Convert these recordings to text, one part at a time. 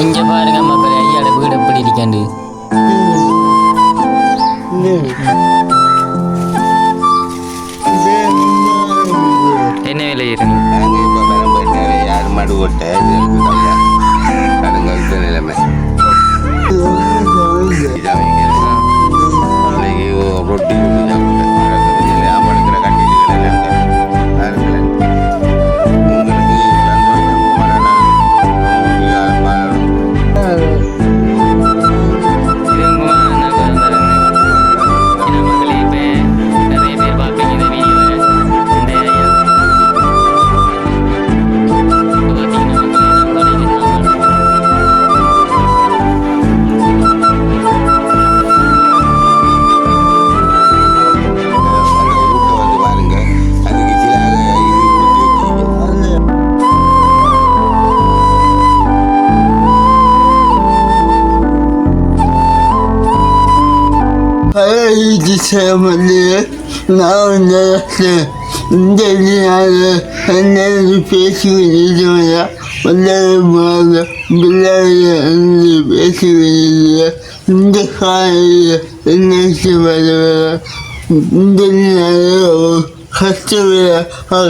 இங்க பாருங்க மக்கள் ஐயாட வீடு எப்படி இருக்காண்டு என்ன விலை மடு நிலைமை ரொட்டி இது சேமலே நான் நினைச்சேன் இந்த நாள் என்ன பேசுகிறீர்களா வல்லமாக பிள்ளைகள் பேசுகிறீர்கள் இந்த காலையில் என்ன செய்வார்கள் இந்த நாள் கஷ்டப்பட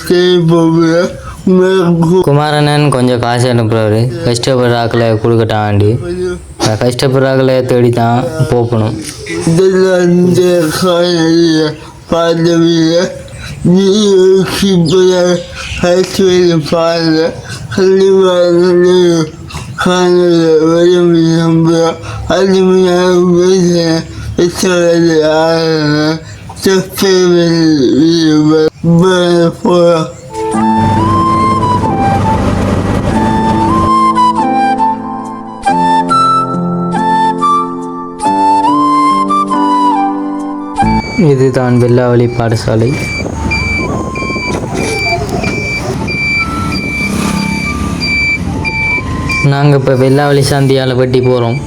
செய்ய குமாரண்ணன் கொஞ்சம் காசு அனுப்புறாரு. கஷ்டப்படுற ஆக்களை கொடுக்கட்டாண்டி கஷ்டப்படுற ஆக்களை தேடி தான் போகணும் இந்த காலையில் இதுதான் வெள்ளாவளி பாடசாலை. நாங்கள் இப்போ வெள்ளாவளி சந்தியால் வெட்டி போகிறோம்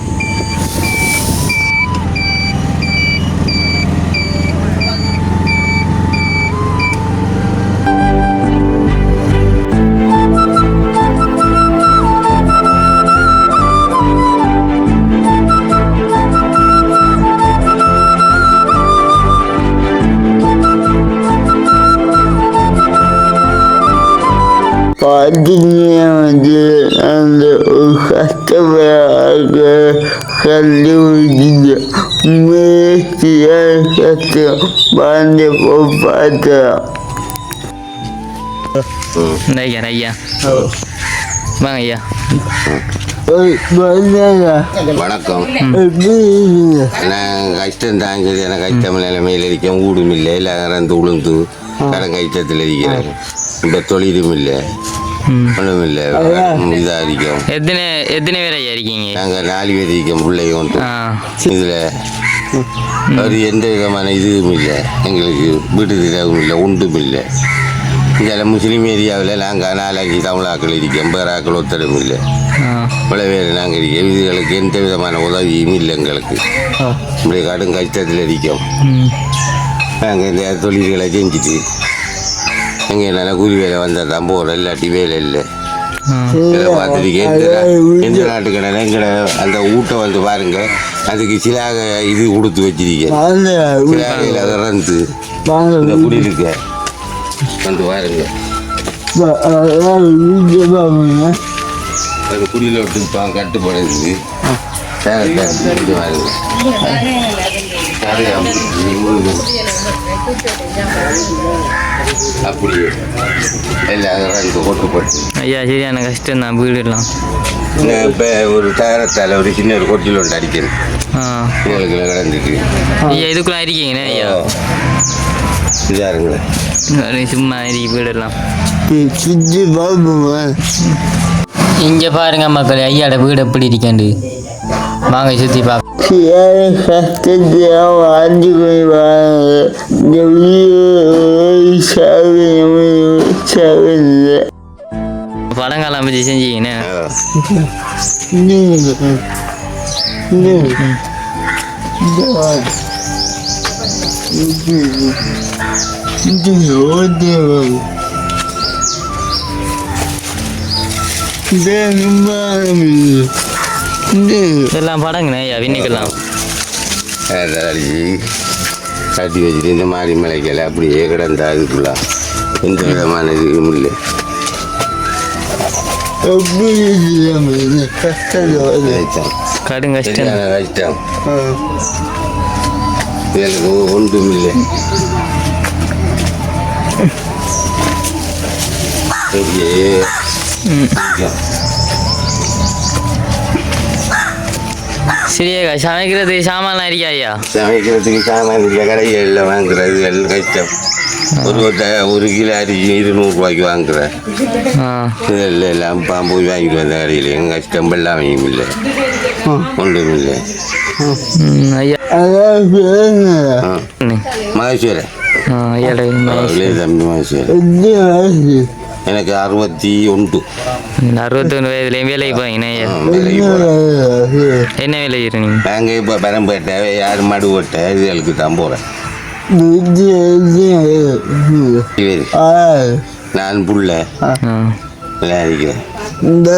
கல்லூரிக்கு முயற்சியாக கஷ்டம் வாழ்ந்து பார்த்தோம் இந்த ஐயா ஐயா. வாங்க ஐயா. வணக்கம். நான் கஷ்டம் தாங்குது எனக்கு கஷ்டம் நிலைமையில் இருக்கேன். வீடும் இல்லை. இல்லை இறந்து உளுந்து கடன் கஷ்டத்தில் இருக்கிறேன் இப்போ தொழிலும் இல்லை. ஒன்றும் இல்லை இதாக இருக்கும் எத்தனை எத்தனை பேர் ஐயா இருக்கீங்க? நாங்கள் நாலு பேர் இருக்கோம் பிள்ளைங்க ஒன்று இதில் ஒரு எந்த விதமான இதுவும் இல்லை. எங்களுக்கு வீட்டு திட்டமும் இல்லை ஒன்றும் இல்லை. இந்த முஸ்லீம் ஏரியாவில் நாங்கள் நாலஞ்சு தமிழாக்கள் இருக்கோம் பேராக்கள் ஒத்தடும் இல்லை. பல பேர் நாங்கள் இருக்கோம். இதுகளுக்கு எந்த விதமான உதவியும் இல்லை எங்களுக்கு. இப்படி கடும் கஷ்டத்தில் இருக்கோம். நாங்கள் இந்த தொழில்களை செஞ்சுட்டு எங்கே நல்ல கூலி வேலை வந்தால் தான் போகிறோம் இல்லாட்டி வேலை இல்லை. பார்த்துட்டு எந்த எந்த நாட்டுக்கடை எங்களை அந்த ஊட்ட வந்து பாருங்க. அதுக்கு சிலாக இது கொடுத்து வச்சிருக்கேன். இறந்து வாங்க இந்த குடியிருக்க வந்து பாருங்க. அந்த குடியில் விட்டு பா கட்டுப்படுது பாருங்க. அப்படியே எல்லாம் இறந்து கொட்டுப்பட்டு ஐயா சரியான கஷ்டம் தான் வீடுலாம் இப்போ ஒரு தகரத்தால் ஒரு சின்ன ஒரு கொட்டில் ஒன்று அடிக்கிறேன் ஆ. எங்களுக்கு கிடந்துட்டு ஐயா இதுக்குள்ள இருக்கீங்கண்ணே ஐயா? அது சும்மா இருக்கு வீடெல்லாம் இங்கே பாருங்க மக்கள் ஐயாட வீடு எப்படி இருக்காண்டு வாங்க சுற்றி பார்க்க சில கஷ்டத்தை வாழ்ந்து கொள்வாங்க இந்த வீடு சாவியம் சாவில்லை பழங்காலம் வச்சு செஞ்சீங்கண்ணே Benim இதெல்லாம் படங்கண்ணே ஐயா வின்னிக்கலாம் அதை அடிச்சு கட்டி வச்சுட்டு இந்த மாதிரி மலைக்கல அப்படியே கிடந்தா அதுக்குள்ள எந்த விதமான இதுவும் இல்லை கடும் கஷ்டம் கஷ்டம் எனக்கு ஒன்றும் இல்லை சரியா சமைக்கிறதுக்கு சாமான்லாம் இருக்கா ஐயா? சமைக்கிறதுக்கு சாமான் இல்லை கடைகளில் வாங்குறது எல்லாம் கஷ்டம் ஒரு ஒரு கிலோ அரிசி இருநூறுபாய்க்கு வாங்குறேன். ஆ. இதெல்லாம் எல்லாம் பாம்பு போய் வாங்கிட்டு வந்த கடையில். எங்கள் கஷ்டம் வெள்ளாமையும் இல்லை. ஒன்றும் இல்லை. ஐயா. மகேஸ்வரன். தம்பி மகேஸ்வரன். எனக்கு அறுபத்தி ஒன்று. அறுபத்தொன்று வயதுலேயும் வேலைக்கு போயிங்கண்ணே ஐயா எத்தனை வயசு என்ன வேலை? செய்கிறீங்க நாங்கள் இப்போ பெரம்பேட்டை யார் மடு ஓட்டை இதுகளுக்கு தான் போகிறேன் நான் புள்ள. எல்லாம் இருக்கிறேன் இந்த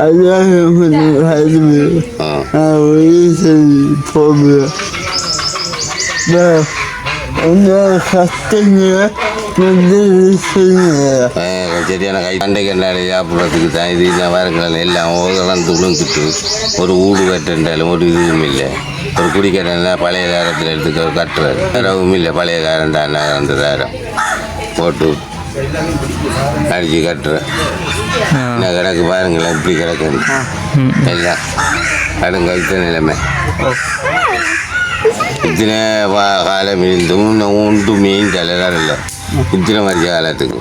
அதான் கொஞ்சம் சரியான கை சண்டை கண்டாலே சாப்பிட்றதுக்கு தான். இது இந்த வாரங்கள் எல்லாம் விழுந்துட்டு ஒரு ஊடு கட்டுன்றாலும் ஒரு இதுவும் இல்லை. ஒரு குடிக்கட்டா பழைய காலத்தில் எடுத்துக்க ஒரு கட்டுறது தரவும் இல்லை பழைய காரம் தான் அந்த தாரம் போட்டு அடித்து கட்டுறேன். என்ன கிடக்கு பாருங்களேன் இப்படி கிடக்குது எல்லாம். கடுங்கைத்த நிலைமை. இத்தனை வா- காலம் இருந்தும் ஒன்றுமே தலைதான் இல்லை இத்தனை மதிய காலத்துக்கு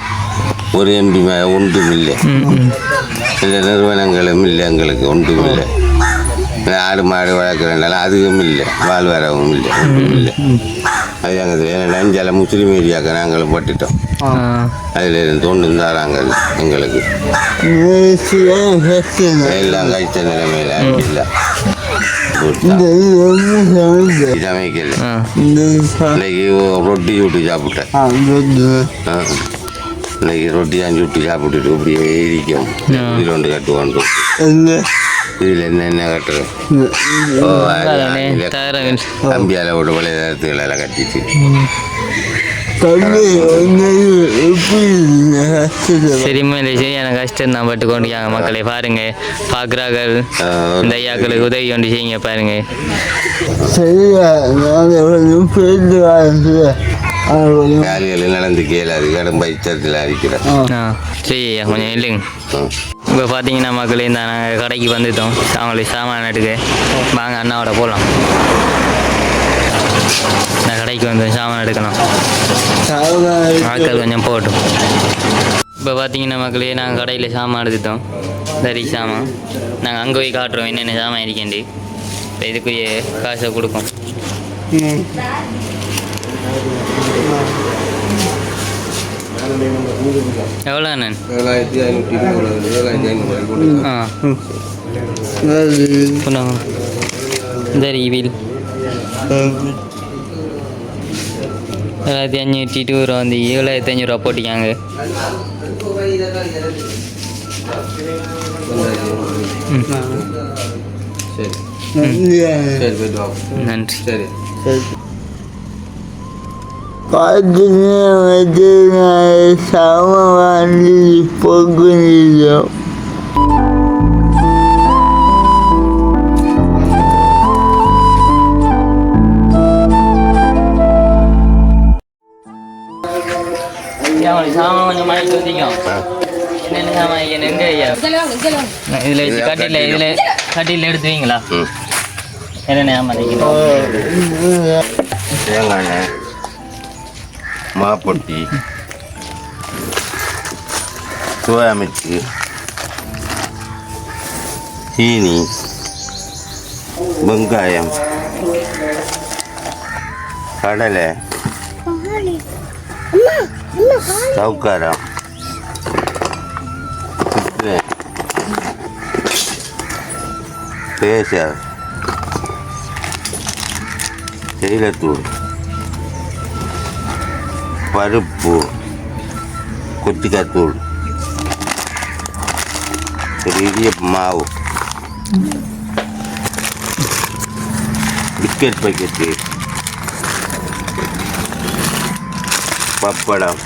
ஒரு எம்பி ஒன்றும் இல்லை இந்த நிறுவனங்களும் இல்லை எங்களுக்கு ஒன்றும் இல்லை ஆடு மாடு வளர்க்குறனால அதுவும் இல்லை வாழ்வாரவும் இல்லை ஒன்றும் இல்லை அது எங்கள் நஞ்சால முஸ்லீம் ஏரியாவுக்கு நாங்களும் பட்டுட்டோம் அதில் இருந்து ஒன்று தாராங்க எங்களுக்கு எல்லாம் கழித்த நிலைமையில் இல்லை இந்த சமைக்கல இன்னைக்கு ரொட்டி சுட்டு சாப்பிட்டேன். இன்னைக்கு ரொட்டி தான் சுட்டு சாப்பிட்டுட்டு இப்படியே இருக்கும் இதில் ஒன்று கட்டுவோண்டு என்ன? இதில் என்ன என்ன கட்டுறோம் கம்பியால் விட்டு பழைய நேரத்துகள் எல்லாம் கட்டிட்டு தம்பி வந்து எப்படி இருந்தீங்க கஷ்டத்தை சரி மேலே சரியான கஷ்டம் தான். பட்டு கொண்டிருக்காங்க மக்களை பாருங்க. பார்க்குறார்கள் இந்த ஐயாக்களுக்கு உதவி கொண்டு செய்யுங்க பாருங்க. சரியா கால்களில் நடந்து கேளாது கடும் பைத்தத்தில் அரிக்கிறேன் ஆ. சரி ஐயா கொஞ்சம் இல்லைங்க இப்போ பார்த்தீங்கன்னா மக்களே இந்த நாங்கள் கடைக்கு வந்துட்டோம். அவங்களுக்கு சாமான் எடுக்க. வாங்க அண்ணாவோட போகலாம் நான் கடைக்கு வந்து சாமான் எடுக்கணும் ஆட்கள் கொஞ்சம் போட்டும் இப்போ பார்த்தீங்கன்னா மக்களே நாங்கள் கடையில் சாமான் எடுத்துட்டோம். சரி சாமான். நாங்கள் அங்கே போய் காட்டுறோம் என்னென்ன சாமான் இருக்கேன்டி இப்போ இதுக்குரிய காசை கொடுப்போம். எவ்வளோ அண்ணன்? ஏழாயிரத்தி ஐநூற்றி இருபது ஏழாயிரத்தி ஐநூறு ஆ. இந்த ரிவில் ஏழாயிரத்தி அஞ்சூற்றி டூ ரூபா வந்து ஏழாயிரத்தி அஞ்சூறுரூவா போட்டிக்காங்க நன்றி. சரி. பார்த்தீங்க வந்து நான் சாம வாங்கி போக்குறோம் சாமான் கொஞ்சம் என்னென்ன சாமான் என்ன எங்கே ஐயா இதில் வச்சு கட்டியில் இதில் கட்டியில் எடுத்துவீங்களா என்னென்ன சாமான் தேங்காய் எண்ணெய் மாப்பொட்டி சோயா மிர்ச்சி சீனி வெங்காயம் கடலை சவுக்காரம். பேசர் தேயிலத்தூள் பருப்பு. கொத்திக்காத்தூள். இடியப்ப மாவு. Biscuit packet pappadam.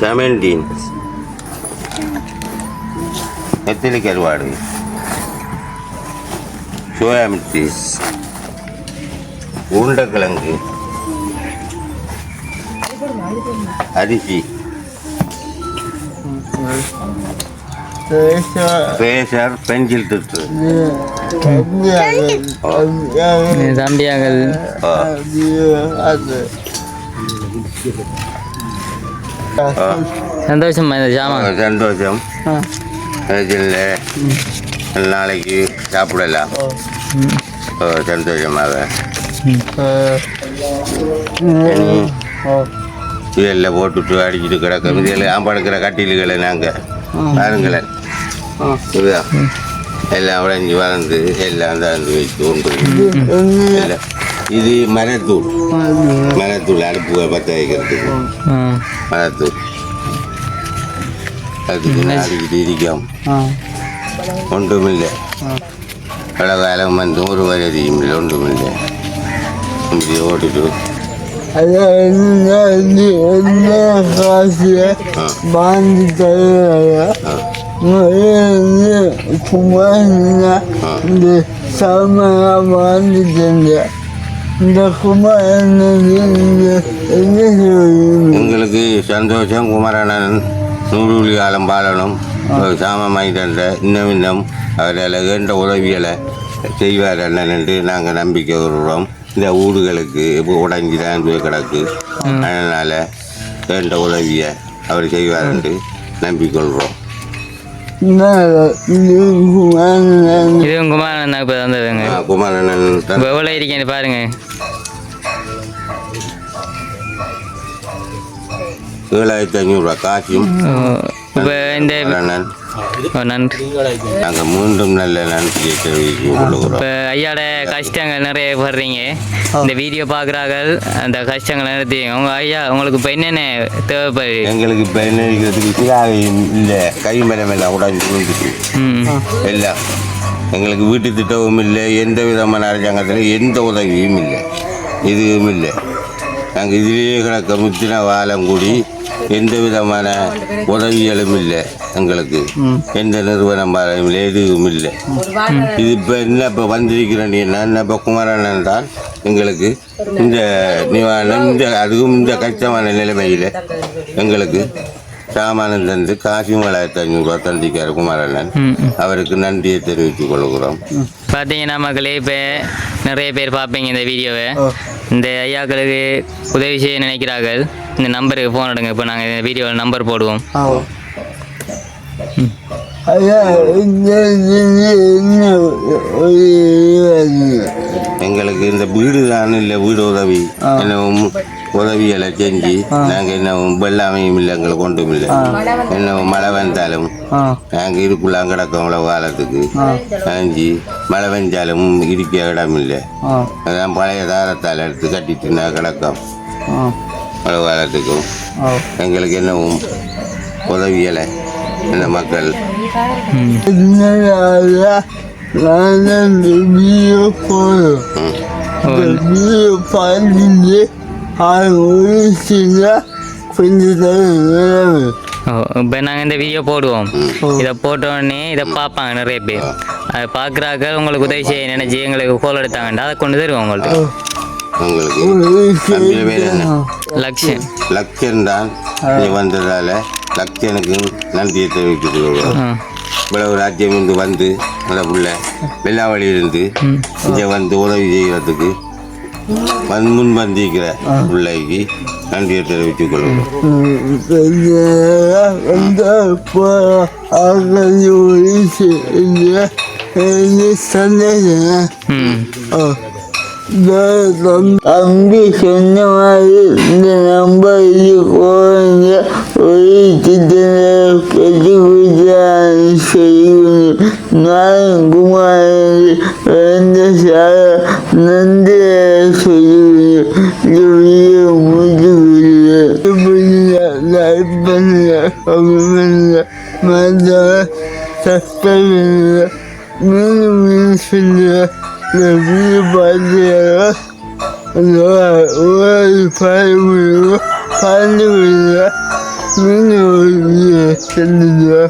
செமண்டீன் நெத்திலி கருவாடு சோயா மிர்ச்சீஸ் உருண்டைக்கிழங்கு. அரிசி. ரேசர் பென்சில் திட்டு தம்பியாக்கள் சந்தோஷமா சந்தோஷம். இதில் நாளைக்கு சாப்பிடலாம். சந்தோஷமாக இதெல்லாம் போட்டுட்டு அடிச்சுட்டு கிடக்கும். இதில் ஆம்படுக்கிற கட்டில்களை நாங்கள் பாருங்களேன். எல்லாம் உடைஞ்சு வளர்ந்து எல்லாம் தந்து வைத்து கொண்டு எல்லாம். இது மரத்தூள். மரத்தூள் அடுப்பு பற்ற வைக்கிறதுக்கு. மரத்தூள். அதுக்கு நாளைக்கு இருக்கும் ஒன்றுமில்லை. பலகாலம் வந்து ஒரு வரையும் இல்லை ஒன்றுமில்லை. இப்படி ஓட்டிட்டு பாந்தி தருவாங்க? குமாரனா இந்த என்ன சொல்லுங்க எங்களுக்கு சந்தோஷம் குமரனன் நூறுலி காலம் பாலனும் சாமமாய் தந்த இன்னும் இன்னும் அவரால் வேண்ட உதவிகளை செய்வார் அண்ணன் என்று நாங்கள் நம்பிக்கை வருகிறோம் இந்த ஊடுகளுக்கு இப்போ உடஞ்சி தான் போய் கிடக்கு. அதனால் வேண்ட உதவியை அவர் செய்வார் என்று நம்பிக்கொள்கிறோம் குமாரன் இதுவும் குமாரன் இப்போ தந்ததுங்க தன். இப்போ எவ்வளோ இருக்கேன்னு பாருங்க. ஏழாயிரத்தி ஐநூறுரூவா காசும் இப்போ இந்த நன்றி. நாங்கள் மீண்டும் நல்ல நன்றியை கொள்கிறோம் இப்போ ஐயாட கஷ்டங்கள் நிறைய படுறீங்க இந்த வீடியோ பார்க்குறார்கள் அந்த கஷ்டங்கள் நிறுத்தி உங்க ஐயா உங்களுக்கு இப்போ என்னென்ன தேவைப்படுது? எங்களுக்கு இப்போ என்ன இருக்கிறதுக்கு இல்லை கை மரம் எல்லாம் உடஞ்சி விழுந்துட்டு ம். எல்லாம். எங்களுக்கு வீட்டு திட்டமும் இல்லை எந்த விதமான அரசாங்கத்தில் எந்த உதவியும் இல்லை. எதுவும் இல்லை. நாங்கள் இதிலேயே கிடக்க முத்தின வாழம் கூடி எந்த விதமான உதவிகளும் இல்லை எங்களுக்கு எந்த நிறுவனம் எதுவும் இல்லை. இது இப்போ என்ன இப்போ வந்திருக்கிறேன் என்ன இப்போ குமரனன் தான் எங்களுக்கு இந்த நிவாரணம் இந்த அதுவும் இந்த கஷ்டமான நிலைமையில் எங்களுக்கு சாமானம் தந்து காசும் ஏழாயிரத்தி ஐநூறுரூவா தந்திக்கார் குமாரண்ணன். அவருக்கு நன்றியை தெரிவித்துக் கொள்கிறோம். பார்த்தீங்கன்னா மக்களே இப்போ நிறைய பேர் பார்ப்பீங்க இந்த வீடியோவை. இந்த ஐயாக்களுக்கு உதவி செய்ய நினைக்கிறார்கள். இந்த நம்பருக்கு ஃபோன் எடுங்க. இப்போ நாங்கள் இந்த வீடியோவில் நம்பர் போடுவோம். எங்களுக்கு இந்த வீடு தான் இல்லை வீடு உதவி உதவிகளை செஞ்சு நாங்கள் என்னவும் வெள்ளாமையும் இல்லை எங்களுக்கு ஒன்றும் இல்லை. என்னவும் மழை வந்தாலும் நாங்கள் இருக்குள்ளாம் கிடக்கோம் அவ்வளோ காலத்துக்கு. நனைஞ்சி மழை பெஞ்சாலும் இருக்க இடம் இல்லை. அதான் பழைய தாரத்தால் எடுத்து கட்டிட்டு நான் கிடக்கோம். மழை காலத்துக்கும். எங்களுக்கு என்னவும் உதவியலை இந்த மக்கள் நான் இப்போ நாங்கள் இந்த வீடியோ போடுவோம். இதை போட்ட உடனே இதை பார்ப்பாங்க நிறைய பேர். அதை பார்க்குறாக்க உங்களுக்கு உதவி செய்ய நினைச்சு எங்களுக்கு கோல் எடுத்தாங்கண்டா அதை கொண்டு தருவோம் என்ன லக்ஷன் லக்ஷன் தான் நீ வந்ததால லக்ஷனுக்கு நன்றியை தெரிவித்துக் கொள்கிறோம். ஆ. இவ்வளவு ராஜ்யம் இருந்து வந்து அந்த புள்ள வெள்ளாவளி இருந்து இங்கே வந்து உதவி செய்கிறதுக்கு முன் வந்திருக்கிற பிள்ளைக்கு நன்றியை தெரிவித்துக் கொள்ளுங்கள் சந்தேகம் ம் தம்பி சொன்ன மாதிரி இந்த நம்பர் குழந்தை ஒரு திட்டம் கட்டி கொடுத்து செய்யணும் நான் குமார் எந்த சார நன்றி Nefis başlıyor. Dolar, ulan paybuyuyor. Pandemiyla. Minimum diye kendine.